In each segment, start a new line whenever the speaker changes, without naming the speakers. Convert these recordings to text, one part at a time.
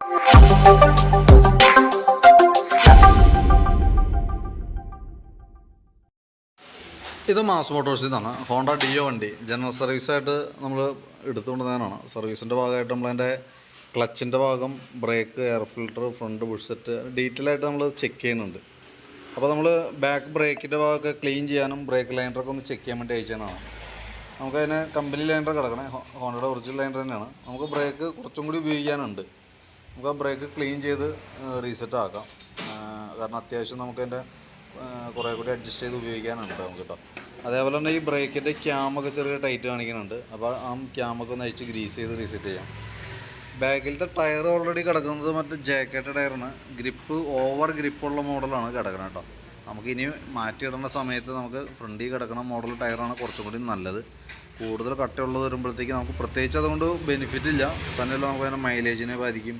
ഇത് മാസ് മോട്ടോഴ്സിൽ നിന്നാണ് ഹോണ്ട ഡിയോ വണ്ടി. ജനറൽ സർവീസായിട്ട് നമ്മൾ എടുത്തുകൊണ്ട് തന്നെയാണ് സർവീസിന്റെ ഭാഗമായിട്ട് നമ്മളതിന്റെ ക്ലച്ചിന്റെ ഭാഗം brake air filter front bush set detail ആയിട്ട് നമ്മൾ ചെക്ക് ചെയ്യുന്നുണ്ട്. അപ്പോൾ നമ്മൾ ബാക്ക് ബ്രേക്കിന്റെ ഭാഗമൊക്കെ ക്ലീൻ ചെയ്യാനും ബ്രേക്ക് ലൈനറൊക്കെ ഒന്ന് ചെക്ക് ചെയ്യാൻ വേണ്ടി അയച്ചതാണ്. നമുക്കതിന് കമ്പനി ലൈനർ കിടക്കണേ. ഹോണ്ടയുടെ ഒറിജിനൽ ലൈനർ തന്നെയാണ്. നമുക്ക് ബ്രേക്ക് കുറച്ചും കൂടി ഉപയോഗിക്കാനുണ്ട്. നമുക്ക് ആ ബ്രേക്ക് ക്ലീൻ ചെയ്ത് റീസെറ്റ് ആക്കാം. കാരണം അത്യാവശ്യം നമുക്കതിന്റെ കുറേ കൂടി അഡ്ജസ്റ്റ് ചെയ്ത് ഉപയോഗിക്കാനുണ്ട് നമുക്ക് കേട്ടോ അതേപോലെ തന്നെ ഈ ബ്രേക്കിന്റെ ക്യാമൊക്കെ ചെറിയ ടൈറ്റ് കാണിക്കുന്നുണ്ട്. അപ്പോൾ ആ ക്യാമൊക്കെ ഒന്ന് അഴിച്ച് ഗ്രീസ് ചെയ്ത് റീസെറ്റ് ചെയ്യാം. ബാക്കിലത്തെ ടയർ ഓൾറെഡി കിടക്കുന്നത് മറ്റേ ജാക്കറ്റ് ടയറാണ് ഗ്രിപ്പ് ഓവർ ഗ്രിപ്പുള്ള മോഡലാണ് കിടക്കുന്നത് കേട്ടോ നമുക്ക് ഇനി മാറ്റിയിടുന്ന സമയത്ത് നമുക്ക് ഫ്രണ്ടിൽ കിടക്കുന്ന മോഡൽ ടയറാണ് കുറച്ചും കൂടി നല്ലത്. കൂടുതൽ കട്ടയുള്ളത് വരുമ്പോഴത്തേക്ക് നമുക്ക് പ്രത്യേകിച്ച് അതുകൊണ്ട് ബെനിഫിറ്റ് ഇല്ല. തന്നെയല്ല നമുക്ക് അതിന്റെ മൈലേജിനെ ബാധിക്കും.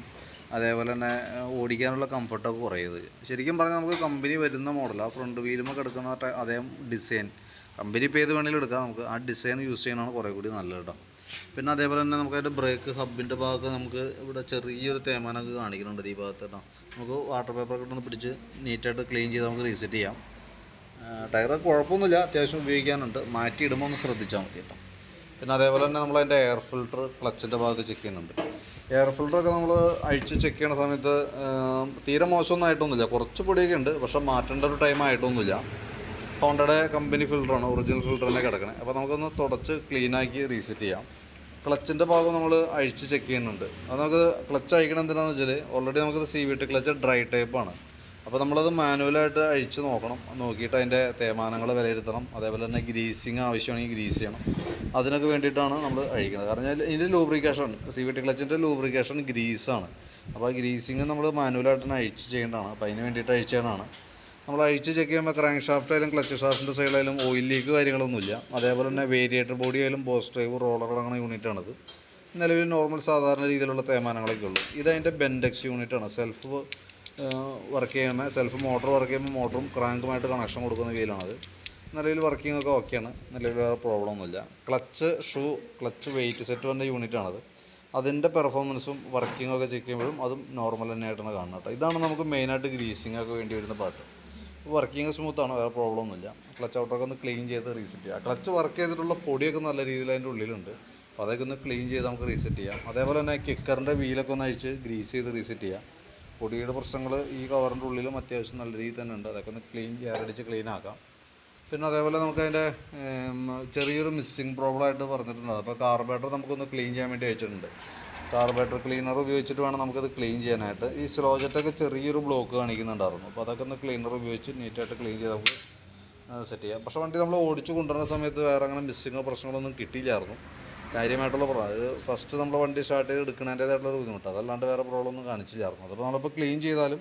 അതേപോലെ തന്നെ ഓടിക്കാനുള്ള കംഫർട്ടൊക്കെ കുറയത് ശരിക്കും പറഞ്ഞാൽ നമുക്ക് കമ്പനി വരുന്ന മോഡൽ ആ ഫ്രണ്ട് വീലുമൊക്കെ കിടക്കുന്ന അതേ ഡിസൈൻ കമ്പനി ഇപ്പോൾ ഏത് വേണമെങ്കിലും എടുക്കാം. നമുക്ക് ആ ഡിസൈൻ യൂസ് ചെയ്യാനാണ് കുറേ കൂടി നല്ലത് കേട്ടോ. പിന്നെ അതേപോലെ തന്നെ നമുക്ക് അതിന്റെ ബ്രേക്ക് ഹബിന്റെ ഭാഗമൊക്കെ നമുക്ക് ഇവിടെ ചെറിയൊരു തേമാനൊക്കെ കാണിക്കുന്നുണ്ട് ഈ ഭാഗത്ത് കേട്ടോ. നമുക്ക് വാട്ടർ പേപ്പറൊക്കെ ഒന്ന് പിടിച്ച് നീറ്റായിട്ട് ക്ലീൻ ചെയ്ത് നമുക്ക് റീസെറ്റ് ചെയ്യാം. ടയർ കുഴപ്പമൊന്നുമില്ല. അത്യാവശ്യം ഉപയോഗിക്കാനുണ്ട്. മാറ്റി ഇടുമ്പോൾ ഒന്ന് ശ്രദ്ധിച്ചാൽ മതി കേട്ടോ. പിന്നെ അതേപോലെ തന്നെ നമ്മൾ അതിന്റെ എയർ ഫിൽട്ടർ ക്ലച്ചിന്റെ ഭാഗത്ത് ചെക്ക് ചെയ്യുന്നുണ്ട്. എയർ ഫിൽറ്ററൊക്കെ നമ്മൾ അഴിച്ച് ചെക്ക് ചെയ്യണ സമയത്ത് തീരെ മോശമൊന്നും ആയിട്ടൊന്നുമില്ല കുറച്ച് പൊടിയൊക്കെ ഉണ്ട് പക്ഷേ മാറ്റേണ്ട ഒരു ടൈം ആയിട്ടൊന്നുമില്ല. ഹോണ്ടയുടെ കമ്പനി ഫിൽറ്ററാണ് ഒറിജിനൽ ഫിൽറ്റർ തന്നെ കിടക്കണേ. അപ്പോൾ നമുക്കൊന്ന് തുടച്ച് ക്ലീനാക്കി റീസെറ്റ് ചെയ്യാം. ക്ലച്ചിന്റെ ഭാഗം നമ്മൾ അഴിച്ച് ചെക്ക് ചെയ്യുന്നുണ്ട്. അത് നമുക്ക് ക്ലച്ച് അഴിക്കണം എന്തിനാണെന്ന് വെച്ചാൽ ഓൾറെഡി നമുക്കത് C V T clutch dry ടൈപ്പാണ് അപ്പോൾ നമ്മളത് മാനുവലായിട്ട് അഴിച്ച് നോക്കണം. നോക്കിയിട്ട് അതിന്റെ തേമാനങ്ങൾ വിലയിരുത്തണം. അതേപോലെ തന്നെ ഗ്രീസിങ് ആവശ്യമാണെങ്കിൽ ഗ്രീസ് ചെയ്യണം. അതിനൊക്കെ വേണ്ടിയിട്ടാണ് നമ്മൾ അഴിക്കുന്നത്. കാരണം ഇതിന്റെ ലൂബ്രിക്കേഷൻ സി വി ടി ക്ലച്ചിന്റെ ലൂബ്രിക്കേഷൻ ഗ്രീസാണ് അപ്പോൾ ഗ്രീസിങ് നമ്മൾ മാനുവലായിട്ട് തന്നെ അഴിച്ച് ചെയ്യേണ്ടതാണ്. അപ്പോൾ അതിന് വേണ്ടിയിട്ട് അഴിച്ചതാണ് നമ്മൾ അഴിച്ച് ചെക്ക് ചെയ്യുമ്പോൾ ക്രാങ്ക് ഷാഫ്റ്റ് ആയാലും ക്ലച്ച് ഷാഫ്റ്റിന്റെ സൈഡിലായാലും ഓയിൽ ലീക്ക് കാര്യങ്ങളൊന്നുമില്ല. അതേപോലെ തന്നെ വേരിയേറ്റർ ബോഡി ആയാലും ബോസ് ഡ്രൈവ് റോളർ അടങ്ങുന്ന യൂണിറ്റാണിത് നിലവിൽ നോർമൽ സാധാരണ രീതിയിലുള്ള തേമാനങ്ങളൊക്കെ ഉള്ളൂ ഇത് ഇതതിന്റെ ബെൻഡെക്സ് യൂണിറ്റാണ് സെൽഫ് വർക്ക് ചെയ്യുന്ന സെൽഫ് മോട്ടർ വർക്ക് ചെയ്യുമ്പോൾ മോട്ടറും ക്രാങ്കുമായിട്ട് കണക്ഷൻ കൊടുക്കുന്ന വീലാണത് നിലവിൽ വർക്കിംഗ് ഒക്കെ ഓക്കെയാണ് നിലവിൽ വേറെ പ്രോബ്ലം ഒന്നുമില്ല. Clutch shoe clutch weight set വന്ന യൂണിറ്റാണത് അതിന്റെ പെർഫോമൻസും വർക്കിംഗ് ഒക്കെ ചെക്ക് ചെയ്യുമ്പോഴും അതും നോർമൽ തന്നെയായിട്ടാണ് കാണുന്നത് കേട്ടോ. ഇതാണ് നമുക്ക് മെയിനായിട്ട് ഗ്രീസിങ് ഒക്കെ വേണ്ടി വരുന്ന പാട്ട്. വർക്കിംഗ് സ്മൂത്താണ് വേറെ പ്രോബ്ലം ഒന്നുമില്ല. ക്ലച്ച് ഔട്ടൊക്കെ ഒന്ന് ക്ലീൻ ചെയ്ത് റീസെറ്റ് ചെയ്യാം. ക്ലച്ച് വർക്ക് ചെയ്തിട്ടുള്ള പൊടിയൊക്കെ നല്ല രീതിയിൽ അതിന്റെ ഉള്ളിലുണ്ട്. അപ്പോൾ അതൊക്കെ ഒന്ന് ക്ലീൻ ചെയ്ത് നമുക്ക് റീസെറ്റ് ചെയ്യാം. അതേപോലെ തന്നെ കിക്കറിന്റെ വീലൊക്കെ ഒന്ന് അഴിച്ച് ഗ്രീസ് ചെയ്ത് റീസെറ്റ് ചെയ്യാം. പൊടിയുടെ പ്രശ്നങ്ങൾ ഈ കവറിന്റെ ഉള്ളിലും അത്യാവശ്യം നല്ല രീതിയിൽ തന്നെ ഉണ്ട്. അതൊക്കെ ഒന്ന് ക്ലീൻ ചെയ്യാറടിച്ച് ക്ലീൻ ആക്കാം. പിന്നെ അതേപോലെ നമുക്ക് അതിന്റെ ചെറിയൊരു മിസ്സിങ് പ്രോബ്ലം ആയിട്ട് പറഞ്ഞിട്ടുണ്ട്. അപ്പോൾ കാർബേറ്റർ നമുക്കൊന്ന് ക്ലീൻ ചെയ്യാൻ വേണ്ടി അയച്ചിട്ടുണ്ട് കാർബേറ്റർ ക്ലീനർ ഉപയോഗിച്ചിട്ട് വേണം നമുക്കത് ക്ലീൻ ചെയ്യാനായിട്ട്. ഈ സ്ലോജറ്റൊക്കെ ചെറിയൊരു ബ്ലോക്ക് കാണിക്കുന്നുണ്ടായിരുന്നു. അപ്പോൾ അതൊക്കെ ഒന്ന് ക്ലീനർ ഉപയോഗിച്ച് നീറ്റായിട്ട് ക്ലീൻ ചെയ്ത് നമുക്ക് സെറ്റ് ചെയ്യാം. പക്ഷേ വണ്ടി നമ്മൾ ഓടിച്ച് കൊണ്ടുവരുന്ന സമയത്ത് വേറെ അങ്ങനെ മിസ്സിങ്ങോ പ്രശ്നങ്ങളൊന്നും കിട്ടിയില്ലായിരുന്നു. കാര്യമായിട്ടുള്ള പ്രോബ്ലം അത് ഫസ്റ്റ് നമ്മൾ വണ്ടി സ്റ്റാർട്ട് ചെയ്ത് എടുക്കുന്നതിന്റേതായിട്ടുള്ള ബുദ്ധിമുട്ട്. അതല്ലാണ്ട് വേറെ പ്രോബ്ലം ഒന്നും കാണിച്ചില്ലായിരുന്നു അതിപ്പോൾ നമ്മളിപ്പോൾ ക്ലീൻ ചെയ്താലും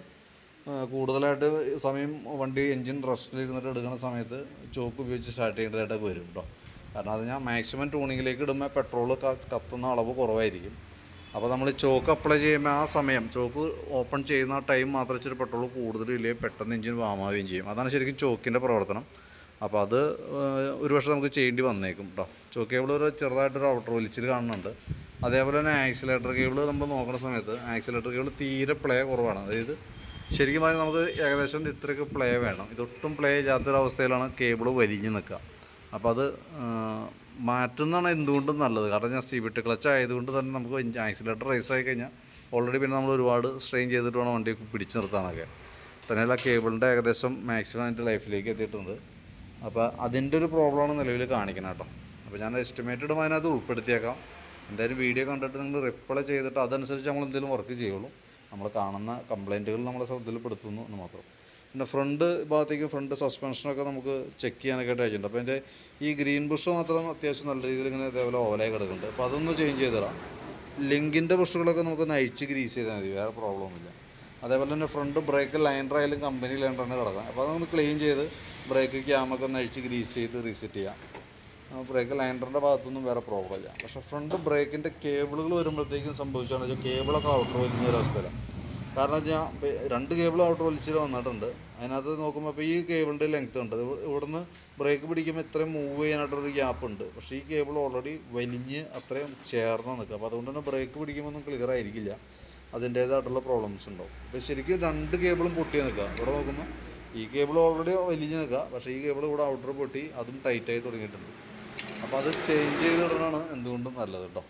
കൂടുതലായിട്ട് സമയം വണ്ടി എൻജിൻ റെസ്റ്റിലിരുന്നിട്ട് എടുക്കുന്ന സമയത്ത് ചോക്ക് ഉപയോഗിച്ച് സ്റ്റാർട്ട് ചെയ്യേണ്ടതായിട്ടൊക്കെ വരും കേട്ടോ കാരണം അത് ഞാൻ മാക്സിമം ടൂണിങ്ങിലേക്ക് ഇടുമ്പോൾ പെട്രോൾ കത്തുന്ന അളവ് കുറവായിരിക്കും. അപ്പോൾ നമ്മൾ ചോക്ക് അപ്ലൈ ചെയ്യുമ്പോൾ ആ സമയം ചോക്ക് ഓപ്പൺ ചെയ്യുന്ന ടൈം മാത്രം ഇച്ചിരി പെട്രോൾ കൂടുതലില്ലേ പെട്ടെന്ന് എഞ്ചിൻ വാമാവുകയും ചെയ്യും. അതാണ് ശരിക്കും ചോക്കിന്റെ പ്രവർത്തനം. അപ്പോൾ അത് ഒരുപക്ഷെ ഒരു പക്ഷേ നമുക്ക് ചെയ്യേണ്ടി വന്നേക്കും കേട്ടോ ചോക്ക് കേബിൾ ഒരു ചെറുതായിട്ടൊരു ഔട്ടർ വലിച്ചിൽ കാണുന്നുണ്ട്. അതേപോലെ തന്നെ ആക്സിലേറ്റർ കേബിൾ നമ്മൾ നോക്കുന്ന സമയത്ത് ആക്സിലേറ്റർ കേബിൾ തീരെ പ്ലേ കുറവാണ്. അതായത് ശരിക്കും പറഞ്ഞാൽ നമുക്ക് ഏകദേശം ഇത്രയൊക്കെ പ്ലേ വേണം. ഇതൊട്ടും പ്ലേ ചെയ്യാത്തൊരവസ്ഥയിലാണ് കേബിൾ വലിഞ്ഞു നിൽക്കുക. അപ്പോൾ അത് മാറ്റുന്നതാണ് എന്തുകൊണ്ടും നല്ലത്. കാരണം ഞാൻ സിവിട്ട് ക്ലച്ച് ആയതുകൊണ്ട് തന്നെ നമുക്ക് ആക്സിലേറ്റർ റേസ് ആയി കഴിഞ്ഞാൽ ഓൾറെഡി പിന്നെ നമ്മൾ ഒരുപാട് സ്ട്രെയിൻ ചെയ്തിട്ട് വേണം വണ്ടി പിടിച്ചു നിർത്താനൊക്കെ. തന്നെയല്ല കേബിളിന്റെ ഏകദേശം മാക്സിമം അതിന്റെ ലൈഫിലേക്ക് എത്തിയിട്ടുണ്ട്. അപ്പോൾ അതിന്റെ ഒരു പ്രോബ്ലമാണ് നിലവിൽ കാണിക്കണം കേട്ടോ. അപ്പോൾ ഞാൻ എസ്റ്റിമേറ്റഡ് അതിനകത്ത് ഉൾപ്പെടുത്തിയേക്കാം. എന്തായാലും വീഡിയോ കണ്ടിട്ട് നിങ്ങൾ റിപ്ലൈ ചെയ്തിട്ട് അതനുസരിച്ച് നമ്മൾ എന്തെങ്കിലും വർക്ക് ചെയ്യുള്ളൂ. നമ്മൾ കാണുന്ന കംപ്ലൈന്റുകൾ നമ്മളെ ശ്രദ്ധയിൽപ്പെടുത്തുന്നു എന്ന് മാത്രം. പിന്നെ ഫ്രണ്ട് ഭാഗത്തേക്ക് ഫ്രണ്ട് സസ്പെൻഷനൊക്കെ നമുക്ക് ചെക്ക് ചെയ്യാനൊക്കെ ആയിട്ട് അപ്പോൾ എന്റെ ഈ ഗ്രീൻ ബുഷ് മാത്രം അത്യാവശ്യം നല്ല രീതിയിൽ ഇങ്ങനെ ഇതേപോലെ ഓലയൊക്കെ കിടക്കുന്നുണ്ട്. അപ്പോൾ അതൊന്ന് ചേഞ്ച് ചെയ്തിടാം ലിങ്കിന്റെ ബുഷുകളൊക്കെ നമുക്ക് നയിച്ച് ഗ്രീസ് ചെയ്താൽ മതി. വേറെ പ്രോബ്ലം ഒന്നുമില്ല. അതേപോലെ തന്നെ ഫ്രണ്ട് ബ്രേക്ക് ലൈനർ ആയാലും കമ്പനി ലൈനർ തന്നെ കിടക്കാം. അപ്പോൾ അതൊന്ന് ക്ലീൻ ചെയ്ത് ബ്രേക്ക് ക്യാമൊക്കെ ഒന്ന് അഴിച്ച് ഗ്രീസ് ചെയ്ത് റീസെറ്റ് ചെയ്യാം. ബ്രേക്ക് ലൈനറിന്റെ ഭാഗത്തൊന്നും വേറെ പ്രോബ്ലം ഇല്ല. പക്ഷേ ഫ്രണ്ട് ബ്രേക്കിന്റെ കേബിളുകൾ വരുമ്പോഴത്തേക്കും സംഭവിച്ചാണ് വെച്ചാൽ കേബിളൊക്കെ ഔട്ടർ വലിഞ്ഞ ഒരവസ്ഥയിലാണ് കാരണം വെച്ചാൽ രണ്ട് കേബിൾ ഔട്ടർ വലിച്ചിട്ട് വന്നിട്ടുണ്ട്. അതിനകത്ത് നോക്കുമ്പോൾ ഇപ്പോൾ ഈ കേബിളിന്റെ ലെങ്ത് ഉണ്ട്. ഇവിടുന്ന് ബ്രേക്ക് പിടിക്കുമ്പോൾ ഇത്രയും മൂവ് ചെയ്യാനായിട്ടൊരു ഗ്യാപ്പ് ഉണ്ട്. പക്ഷേ ഈ കേബിൾ ഓൾറെഡി വലിഞ്ഞ് അത്രയും ചേർന്ന് നിൽക്കുക അപ്പോൾ അതുകൊണ്ട് തന്നെ ബ്രേക്ക് പിടിക്കുമ്പോൾ ഒന്നും ക്ലിയർ ആയിരിക്കില്ല. അതിന്റേതായിട്ടുള്ള പ്രോബ്ലംസ് ഉണ്ടാവും. അപ്പോൾ ശരിക്കും രണ്ട് കേബിളും പൊട്ടി നിൽക്കുക. ഇവിടെ നോക്കുമ്പോൾ ഈ കേബിൾ ഓൾറെഡി വലിഞ്ഞ് നിൽക്കുക. പക്ഷേ ഈ കേബിൾ ഇവിടെ ഔട്ടർ പൊട്ടി അതും ടൈറ്റായി തുടങ്ങിയിട്ടുണ്ട്. അപ്പോൾ അത് ചേഞ്ച് ചെയ്ത് ചെയ്തിടണതാണ് എന്തുകൊണ്ടും നല്ലത് കേട്ടോ.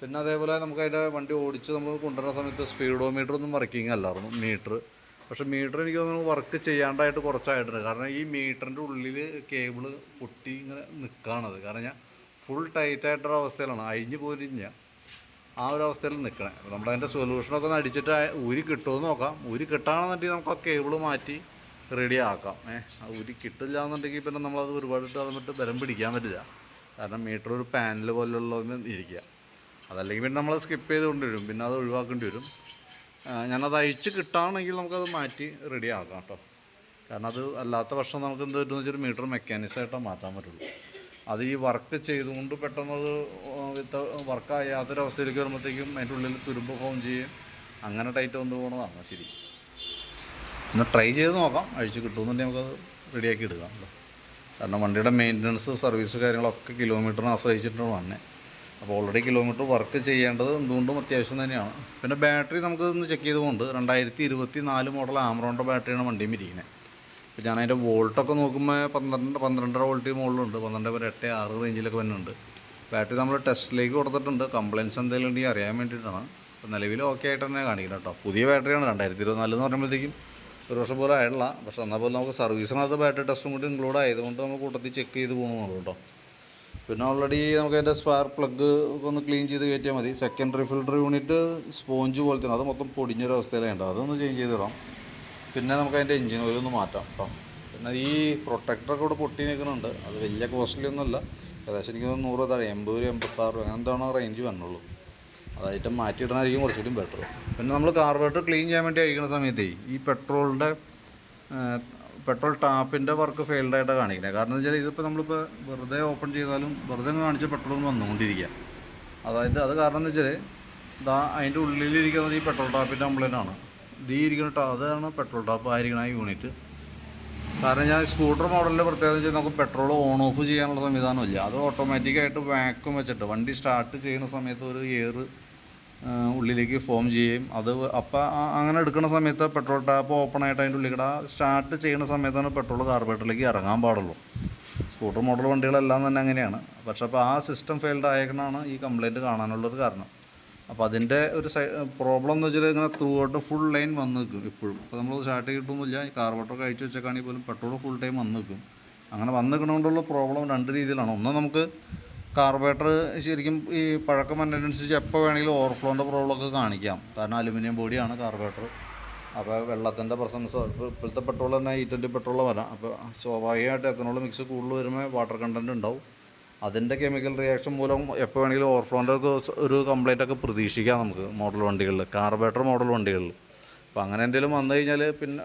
പിന്നെ അതേപോലെ നമുക്ക് അതിന്റെ വണ്ടി ഓടിച്ച് നമ്മൾ കൊണ്ടുവരുന്ന സമയത്ത് സ്പീഡോമീറ്റർ ഒന്നും വർക്കിംഗ് അല്ലായിരുന്നു. മീറ്റർ പക്ഷേ മീറ്റർ എനിക്ക് തോന്നുന്നു വർക്ക് ചെയ്യാണ്ടായിട്ട് കുറച്ചായിട്ടുണ്ട്. കാരണം ഈ മീറ്ററിന്റെ ഉള്ളിൽ കേബിൾ പൊട്ടി ഇങ്ങനെ നിൽക്കുകയാണത് കാരണം ഞാൻ ഫുൾ ടൈറ്റായിട്ടൊരു അവസ്ഥയിലാണ് അഴിഞ്ഞു പോരിഞ്ഞ ആ ഒരു അവസ്ഥയിൽ നിൽക്കണേ. അതിന്റെ സൊല്യൂഷനൊക്കെ ആ ഊരി കിട്ടുമെന്ന് നോക്കാം. ഊരി കിട്ടുകയാണെന്നുണ്ടെങ്കിൽ നമുക്ക് ആ കേബിൾ മാറ്റി റെഡി ആക്കാം. ഏഹ് ആ ഊരി കിട്ടില്ല എന്നുണ്ടെങ്കിൽ പിന്നെ നമ്മളത് ഒരുപാട് ഇട്ട് അതിട്ട് ബലം പിടിക്കാൻ പറ്റില്ല. കാരണം മീറ്റർ ഒരു പാനൽ പോലുള്ളതിന് ഇരിക്കുക. അതല്ലെങ്കിൽ പിന്നെ നമ്മൾ സ്കിപ്പ് ചെയ്ത് കൊണ്ടുവരും പിന്നെ അത് ഒഴിവാക്കേണ്ടി വരും. ഞാനത് അഴിച്ച് കിട്ടുകയാണെങ്കിൽ നമുക്കത് മാറ്റി റെഡി ആക്കാം കേട്ടോ. കാരണം അത് അല്ലാത്ത പക്ഷം നമുക്ക് എന്ത് പറ്റുമെന്ന് വെച്ചാൽ മീറ്റർ മെക്കാനിക്സായിട്ടാണ് മാറ്റാൻ പറ്റുള്ളൂ. അത് ഈ വർക്ക് ചെയ്തുകൊണ്ട് പെട്ടെന്ന് അത് വിത്ത് വർക്കായ യാതൊരു അവസ്ഥയിലേക്ക് വരുമ്പോഴത്തേക്കും അതിന്റെ ഉള്ളിൽ തുരുമ്പ് ഫോം ചെയ്യും. അങ്ങനെ ടൈറ്റ് വന്നു പോകണതാണ് ശരി. ഒന്ന് ട്രൈ ചെയ്ത് നോക്കാം. അഴിച്ച് കിട്ടുമെന്നുണ്ടെങ്കിൽ നമുക്കത് റെഡിയാക്കി എടുക്കാം കാരണം വണ്ടിയുടെ മെയിന്റനൻസ് സർവീസ് കാര്യങ്ങളൊക്കെ കിലോമീറ്ററിനെ ആശ്രയിച്ചിട്ടാണ് വന്നെ. അപ്പോൾ ഓൾറെഡി കിലോമീറ്റർ വർക്ക് ചെയ്യേണ്ടത് എന്തുകൊണ്ടും അത്യാവശ്യം തന്നെയാണ്. പിന്നെ ബാറ്ററി നമുക്ക് ഒന്ന് ചെക്ക് ചെയ്തുകൊണ്ട് രണ്ടായിരത്തി ഇരുപത്തി നാല് മോഡൽ ആമറോണിന്റെ ബാറ്ററിയാണ് വണ്ടിയും ഇരിക്കുന്നത് അപ്പോൾ ഞാൻ അതിന്റെ വോൾട്ടൊക്കെ നോക്കുമ്പോൾ പന്ത്രണ്ട് പന്ത്രണ്ടര വോൾട്ട് മുകളിലുണ്ട് പന്ത്രണ്ട് വരെ എട്ട് ആറ് റേഞ്ചിലൊക്കെ വരുന്നുണ്ട്. ബാറ്ററി നമ്മൾ ടെസ്റ്റിലേക്ക് കൊടുത്തിട്ടുണ്ട്. കംപ്ലയിൻസ് എന്തെങ്കിലും ഉണ്ടെങ്കിൽ അറിയാൻ വേണ്ടിയിട്ടാണ്. അപ്പോൾ നിലവിൽ ഓക്കെ ആയിട്ട് തന്നെ കാണിക്കുന്നത് കേട്ടോ. പുതിയ ബാറ്ററിയാണ് രണ്ടായിരത്തി ഇരുപത്തിനാല് എന്ന് പറയുമ്പോഴത്തേക്കും ഒരു വർഷം പോലും ആയിട്ടില്ല. പക്ഷേ എന്നാൽ പോലും നമുക്ക് സർവീസിനകത്ത് ബാറ്ററി ടെസ്റ്റും കൂടി ഇൻക്ലൂഡ് ആയതുകൊണ്ട് നമ്മൾ കൂട്ടത്തിൽ ചെക്ക് ചെയ്ത് പോകുന്നുള്ളൂ കേട്ടോ. പിന്നെ ഓൾറെഡി നമുക്ക് അതിന്റെ സ്പാർ പ്ലഗ് ഒന്ന് ക്ലീൻ ചെയ്ത് കയറ്റിയാൽ മതി. സെക്കൻഡറി ഫിൽറ്റർ യൂണിറ്റ് സ്പോഞ്ച് പോലത്തെ അത് മൊത്തം പൊടിഞ്ഞൊരു അവസ്ഥയിലുണ്ട് അതൊന്ന് ചേഞ്ച് ചെയ്ത് ഇടാം. പിന്നെ നമുക്ക് അതിന്റെ എഞ്ചിൻ ഓയിൽ ഒന്ന് മാറ്റാം. കേട്ടോ പിന്നെ ഈ പ്രൊട്ടക്ടറൊക്കെ ഇവിടെ പൊട്ടി നിൽക്കുന്നുണ്ട്. അത് വലിയ കോസ്റ്റ്ലി ഒന്നുമല്ല. ഏകദേശം എനിക്ക് നൂറ് താഴെ എൺപത് രൂപ എൺപത്താറ് രൂപ അങ്ങനെ എന്താണ് റേഞ്ച് വന്നുള്ളൂ അതായിട്ട് മാറ്റിയിടണമായിരിക്കും കുറച്ചുകൂടി ബെറ്റർ പിന്നെ നമ്മൾ കാർബറേറ്റർ ക്ലീൻ ചെയ്യാൻ വേണ്ടി അഴിക്കുന്ന സമയത്തേ ഈ പെട്രോളിന്റെ പെട്രോൾ ടാപ്പിന്റെ വർക്ക് ഫെയിൽഡ് ആയിട്ടാണ് കാണിക്കുന്നത്. കാരണം എന്ന് വെച്ചാൽ ഇതിപ്പോൾ നമ്മളിപ്പോൾ വെറുതെ ഓപ്പൺ ചെയ്താലും വെറുതെ കാണിച്ച പെട്രോൾ വന്നുകൊണ്ടിരിക്കുക. അതായത് അത് കാരണം എന്ന് വെച്ചാൽ ഇതാ അതിന്റെ ഉള്ളിലിരിക്കുന്നത് ഈ പെട്രോൾ ടാപ്പിന്റെ കംപ്ലൈന്റ് ആണ്. ഇത് ഈ ഇരിക്കുന്ന ടാ അതാണ് പെട്രോൾ ടാപ്പ് ആയിരിക്കണം ആ യൂണിറ്റ് കാരണം ഞാൻ സ്കൂട്ടർ മോഡലിന്റെ പ്രത്യേകത വെച്ചാൽ നമുക്ക് പെട്രോൾ ഓൺ ഓഫ് ചെയ്യാനുള്ള സംവിധാനമില്ല അത് ഓട്ടോമാറ്റിക്കായിട്ട് വാക്വം വെച്ചിട്ട് വണ്ടി സ്റ്റാർട്ട് ചെയ്യുന്ന സമയത്ത് ഒരു എയർ ഉള്ളിലേക്ക് ഫോം ചെയ്യും അത് അപ്പം അങ്ങനെ എടുക്കുന്ന സമയത്ത് പെട്രോൾ ടാപ്പ് ഓപ്പൺ ആയിട്ട് അതിന്റെ ഉള്ളിൽ കൂടെ സ്റ്റാർട്ട് ചെയ്യുന്ന സമയത്താണ് പെട്രോൾ കാർബേറ്ററിലേക്ക് ഇറങ്ങാൻ പാടുള്ളൂ. സ്കൂട്ടർ മോഡൽ വണ്ടികളെല്ലാം തന്നെ അങ്ങനെയാണ്. പക്ഷേ അപ്പോൾ ആ സിസ്റ്റം ഫെയിൽഡ് ആയേക്കണാണ് ഈ കംപ്ലയിന്റ് കാണാനുള്ളൊരു കാരണം. അപ്പോൾ അതിന്റെ ഒരു സൈ പ്രോബ്ലം എന്ന് വെച്ചാൽ ഇങ്ങനെ ത്രൂ ഔട്ട് ഫുൾ ലൈൻ വന്ന് നിൽക്കും ഇപ്പോഴും. അപ്പോൾ നമ്മൾ സ്റ്റാർട്ട് കിട്ടുന്നില്ല കാർബോട്ടൊക്കെ കഴിച്ച് വെച്ചേക്കാണെങ്കിൽ പോലും പെട്രോൾ ഫുൾ ടൈം വന്ന് നിൽക്കും. അങ്ങനെ വന്ന് നിൽക്കണോണ്ടുള്ള പ്രോബ്ലം രണ്ട് രീതിയിലാണ്. ഒന്ന് നമുക്ക് കാർബറേറ്റർ ശരിക്കും ഈ പഴക്കം വന്നതിനനുസരിച്ച് എപ്പോൾ വേണമെങ്കിലും ഓവർഫ്ലോന്റെ പ്രോബ്ലമൊക്കെ കാണിക്കാം. കാരണം അലുമിനിയം ബോഡിയാണ് കാർബറേറ്റർ അപ്പോൾ വെള്ളത്തിന്റെ പ്രസൻസ് ഇപ്പോഴത്തെ പെട്രോൾ തന്നെ ഈ ട്വന്റി പെട്രോൾ വരാം. അപ്പോൾ സ്വാഭാവികമായിട്ട് എത്തനോൾ മിക്സ് കൂടുതൽ വരുമ്പോൾ വാട്ടർ കണ്ടന്റ് ഉണ്ടാവും. അതിന്റെ കെമിക്കൽ റിയാക്ഷൻ മൂലം എപ്പോൾ വേണമെങ്കിലും ഓവർഫ്ലോന്റെ ഒരു കംപ്ലൈന്റ് ഒക്കെ പ്രതീക്ഷിക്കാം നമുക്ക് മോഡൽ വണ്ടികളിൽ കാർബേറ്റർ മോഡൽ വണ്ടികളിൽ അപ്പോൾ അങ്ങനെ എന്തെങ്കിലും വന്നു കഴിഞ്ഞാൽ പിന്നെ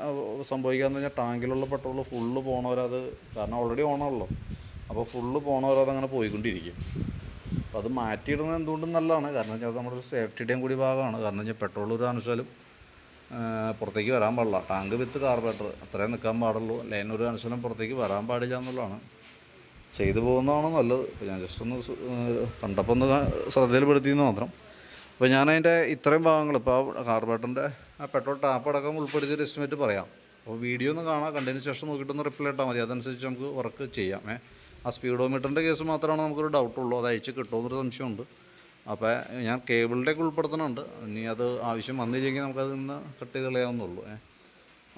സംഭവിക്കാമെന്ന് വെച്ചാൽ ടാങ്കിലുള്ള പെട്രോൾ ഫുള്ള് പോണവരത് കാരണം ഓൾറെഡി ഓണാണല്ലോ അപ്പോൾ ഫുള്ള് പോണവരത് അങ്ങനെ പോയിക്കൊണ്ടിരിക്കും. അപ്പോൾ അത് മാറ്റിയിടുന്നത് എന്തുകൊണ്ടും നല്ലതാണ്. കാരണം വെച്ചാൽ നമ്മുടെ ഒരു സേഫ്റ്റിയുടെയും കൂടി ഭാഗമാണ്. കാരണം വെച്ചാൽ പെട്രോൾ ഒരു അനുസരിച്ചാലും പുറത്തേക്ക് വരാൻ പാടില്ല. ടാങ്ക് വിത്ത് കാർബറേറ്റർ അത്രയും നിൽക്കാൻ പാടുള്ളൂ. ലൈൻ ഒരു അനുസരണം പുറത്തേക്ക് വരാൻ പാടില്ല എന്നുള്ളതാണ്. ചെയ്തു പോകുന്നതാണ് നല്ലത്? ഇപ്പോൾ ഞാൻ ജസ്റ്റ് ഒന്ന് കണ്ടപ്പോൾ ഒന്ന് ശ്രദ്ധയിൽപ്പെടുത്തിയെന്ന് മാത്രം. അപ്പോൾ ഞാനതിന്റെ ഇത്രയും ഭാഗങ്ങൾ ഇപ്പോൾ ആ കാർബേറ്ററിന്റെ ആ പെട്രോൾ ടാപ്പ് അടക്കം ഉൾപ്പെടുത്തിയൊരു എസ്റ്റിമേറ്റ് പറയാം. അപ്പോൾ വീഡിയോ ഒന്ന് കാണാം കണ്ടതിന് ശേഷം നോക്കിയിട്ടൊന്ന് റിപ്ലൈ ഇട്ടാൽ മതി. അതനുസരിച്ച് നമുക്ക് വർക്ക് ചെയ്യാം. ഏ ആ സ്പീഡോമീറ്ററിന്റെ കേസ് മാത്രമാണ് നമുക്കൊരു ഡൗട്ടുള്ളൂ അത് അയച്ച് കിട്ടുമെന്നൊരു സംശയമുണ്ട്. അപ്പോൾ ഞാൻ കേബിളിന്റെയൊക്കെ ഉൾപ്പെടുത്തണുണ്ട്. ഇനി അത് ആവശ്യം വന്നില്ലെങ്കിൽ നമുക്കത് ഇന്ന് കട്ട് ചെയ്ത് കളയാവുന്നുള്ളൂ ഏ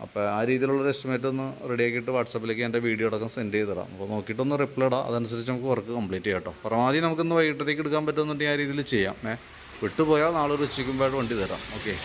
അപ്പോൾ ആ രീതിയിലുള്ളൊരു എസ്റ്റിമേറ്റ് ഒന്ന് റെഡിയാക്കിയിട്ട് വാട്സപ്പിലേക്ക് എന്റെ വീഡിയോ അടക്കം സെൻഡ് ചെയ്ത് തരാം. അപ്പോൾ നോക്കിയിട്ടൊന്ന് റിപ്ലൈ ഇടാം. അതനുസരിച്ച് നമുക്ക് വർക്ക് കംപ്ലീറ്റ് ചെയ്യാം കേട്ടോ. പരമാവധി നമുക്കിന്ന് വൈകിട്ടത്തേക്ക് എടുക്കാൻ പറ്റുമെന്നുണ്ടെങ്കിൽ ആ രീതിയിൽ ചെയ്യാം. ഏ? വിട്ടുപോയാൽ നാളെ ഒരു ഉച്ചയ്ക്കുമ്പോഴായിട്ട് വണ്ടി തരാം. ഓക്കെ